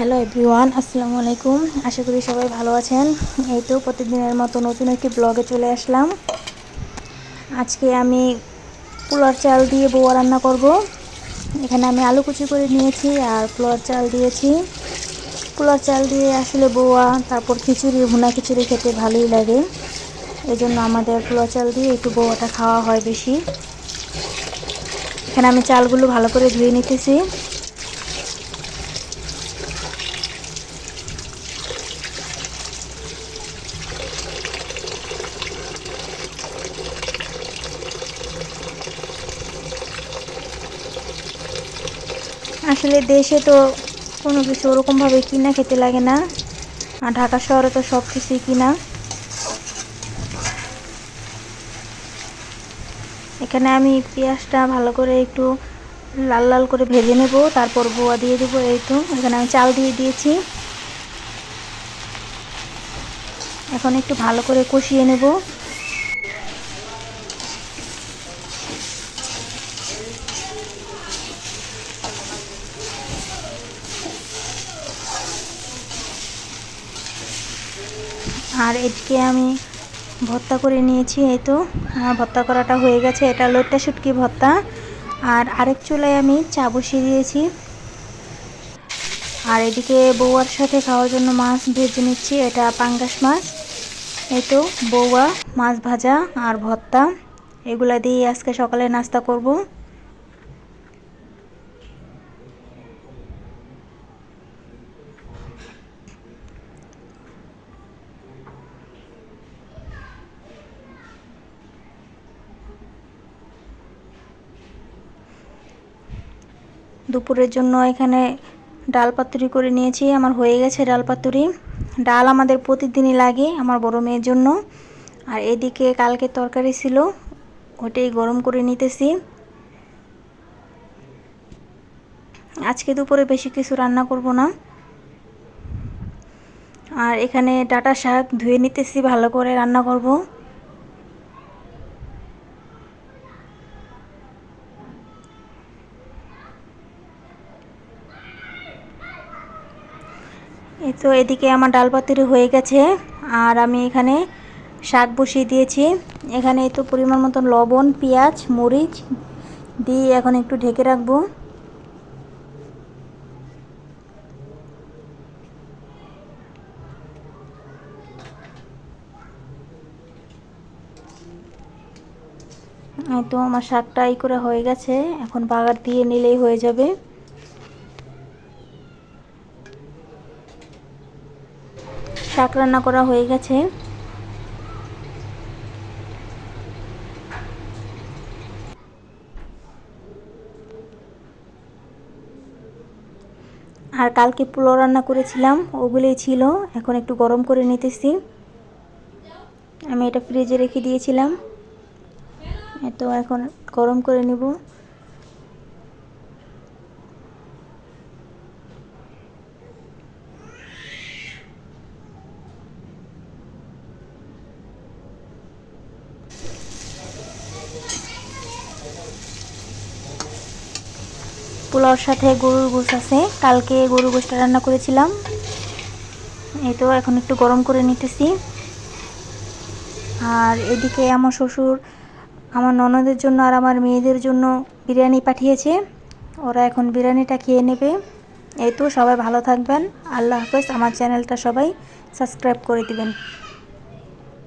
Hello everyone আসসালামু আলাইকুম আশা করি সবাই ভালো আছেন। এই তো প্রতিদিনের মতো নতুন একটি ব্লগে চলে আসলাম। আজকে আমি পোলার চাল দিয়ে বৌয়া রান্না করব। এখানে আমি আলু কুচি করে নিয়েছি আর পোলার চাল দিয়েছি। পোলার চাল দিয়ে আসলে বৌয়া, তারপর খিচুড়ি, ভুনা খিচুড়ি খেতে ভালোই লাগে। এই জন্য আমাদের পোলার চাল দিয়ে একটু বৌয়াটা খাওয়া হয় বেশি। এখানে আমি চালগুলো ভালো করে ধুয়ে নিতেছি। আসলে দেশে তো কোনো কিছু ওরকমভাবে কিনা খেতে লাগে না। আর ঢাকা শহরে তো সব কিছুই কিনা। এখানে আমি পেঁয়াজটা ভালো করে একটু লাল লাল করে ভেজে নেব, তারপর বোয়া দিয়ে দেবো তো। এখানে আমি চাল দিয়ে দিয়েছি। এখন একটু ভালো করে কষিয়ে নেব। আর এদিকে আমি ভর্তা করে নিয়েছি, এই তো। আমার ভর্তা করাটা হয়ে গেছে। এটা লোটটা শুটকি ভর্তা। আর আরেক চুলায় আমি চা বসিয়ে দিয়েছি। আর এদিকে বৌয়ার সাথে খাওয়ার জন্য মাছ ভেজে নিচ্ছি। এটা পাঙ্গাস মাছ। এই তো, বৌয়া, মাছ ভাজা আর ভর্তা। এগুলা দিয়ে আজকে সকালে নাস্তা করব। দুপুরের জন্য এখানে ডাল পাতুরি করে নিয়েছি, আমার হয়ে গেছে ডাল পাতুরি। ডাল আমাদের প্রতিদিনই লাগে আমার বড় মেয়ের জন্য। আর এদিকে কালকে তরকারি ছিল ওটাই গরম করে নিতেছি। আজকে দুপুরে বেশি কিছু রান্না করব না। আর এখানে ডাটা শাক ধুয়ে নিতেছি, ভালো করে রান্না করব। এই তো এদিকে আমার ডাল পাতুরি হয়ে গেছে, আর আমি এখানে শাক বসিয়ে দিয়েছি। এখানে তো পরিমাণ মতন লবণ, পেঁয়াজ, মরিচ দিয়ে এখন একটু ঢেকে রাখব। তো আমার শাকটা এই করে হয়ে গেছে, এখন বাগার দিয়ে নিলেই হয়ে যাবে। শাক রান্না করা হয়ে গেছে। আর কালকে পোলাও রান্না করেছিলাম, ওগুলোই ছিল। এখন একটু গরম করে নিতেছি। আমি এটা ফ্রিজে রেখে দিয়েছিলাম। তো এখন গরম করে নিব। পোলাওর সাথে গরুর গোশ আছে। কালকে গরুর গোশটা রান্না করেছিলাম। এই তো এখন একটু গরম করে নিতেছি। আর এদিকে আমার শ্বশুর আমার ননদের জন্য আর আমার মেয়েদের জন্য বিরিয়ানি পাঠিয়েছে। ওরা এখন বিরিয়ানিটা খেয়ে নেবে। এই তো সবাই ভালো থাকবেন। আল্লাহ হাফেজ। আমার চ্যানেলটা সবাই সাবস্ক্রাইব করে দিবেন।